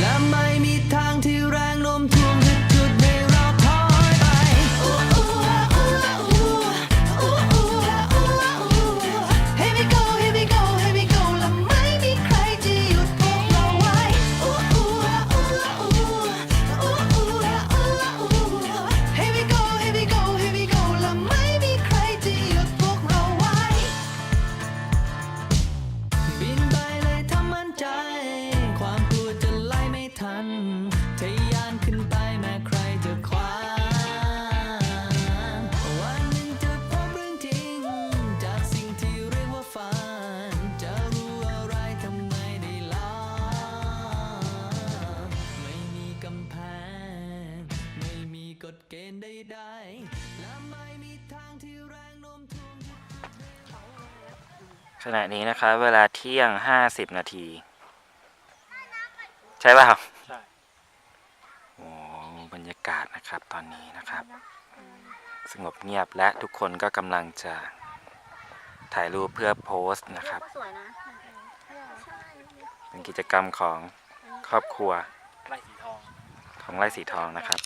และไม่มีทาง เกณฑ์ใดๆและไม่มีทางที่แรงโน้มถ่วงขณะนี้นะคะเวลาเที่ยงห้าสิบนาที ใช่เปล่าใช่ โอ้บรรยากาศนะครับตอนนี้นะครับ สงบเงียบและทุกคนก็กำลังจะถ่ายรูปเพื่อโพสต์นะครับก็สวยนะเป็นกิจกรรมของครอบครัวไล่สีทองของไร่สีทองนะครับ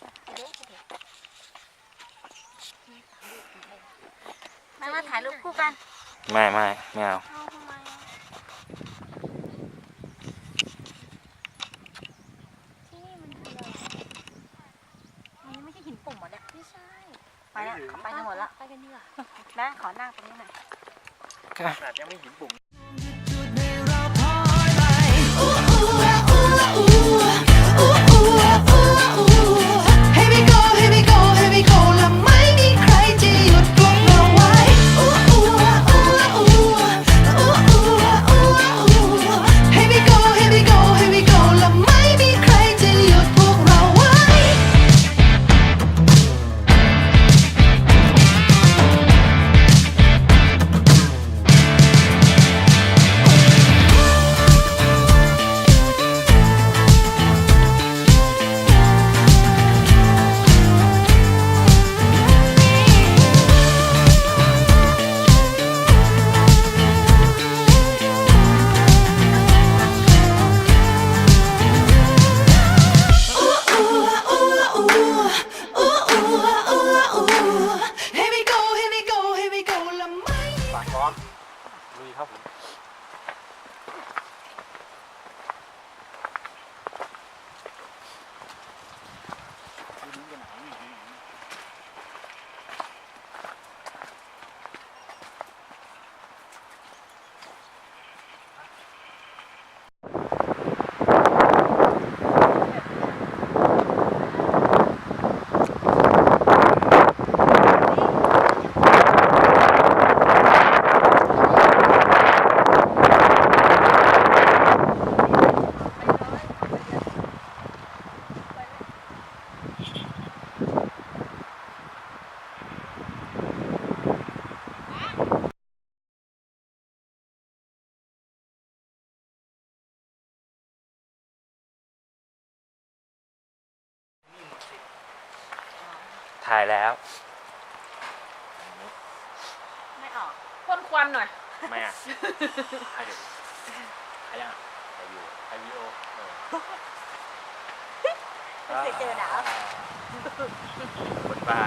มามาถ่ายรูปคู่กันไม่ไม่ไม่เอาเอาทำไมอะที่นี่มันคืออะไรมันไม่ใช่หินปุ่มเหรอเนี่ยไม่ใช่ไปละไปกันหมดละไปกันดีกว่าแม่ขอนั่งตรงนี้หน่อยขนาดยังไม่หินปุ่ม ลุยครับผม ถ่ายแล้ว ไม่ออกพ่นควันหน่อย ไม่อะถ่ายอยู่ถ่ายยังอะถ่ายอยู่ถ่ายวิดีโอเออไม่เคยเจอหนาวคนบ้า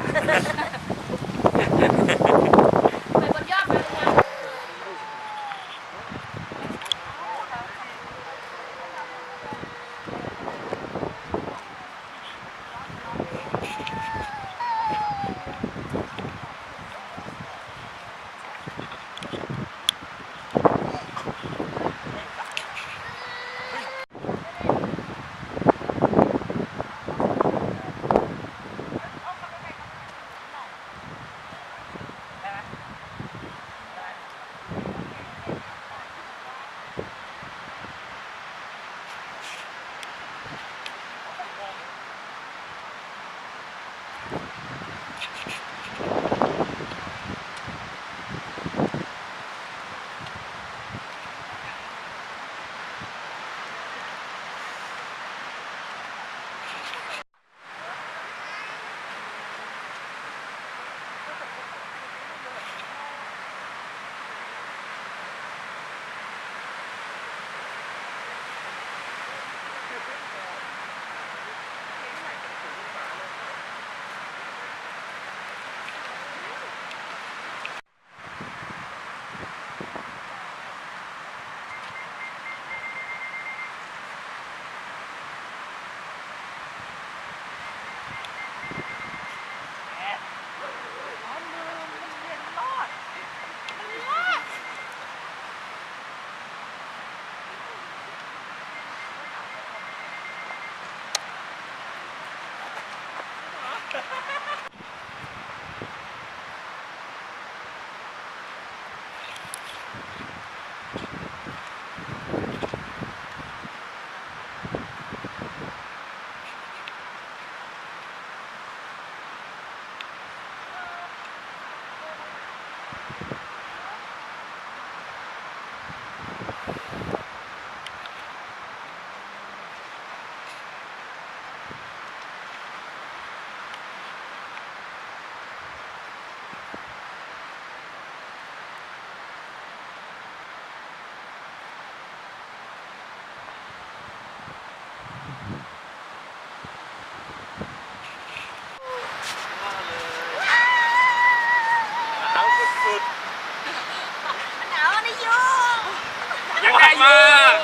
ากมาก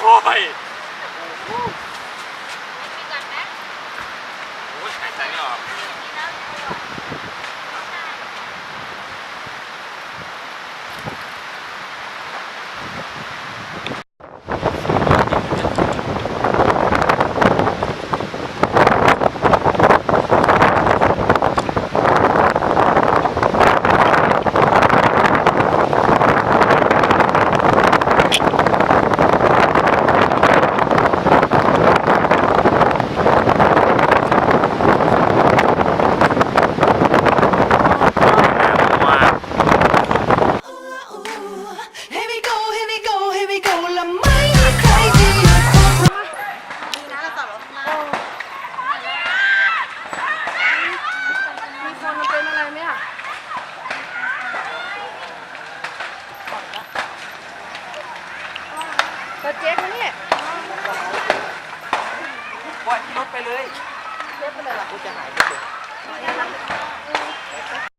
โอ้ย ตัวเจ๊กนะเนี่ยปล่อยที่รถไปเลย เจ๊กไปเลยเหรอ กูจะหายไปเลย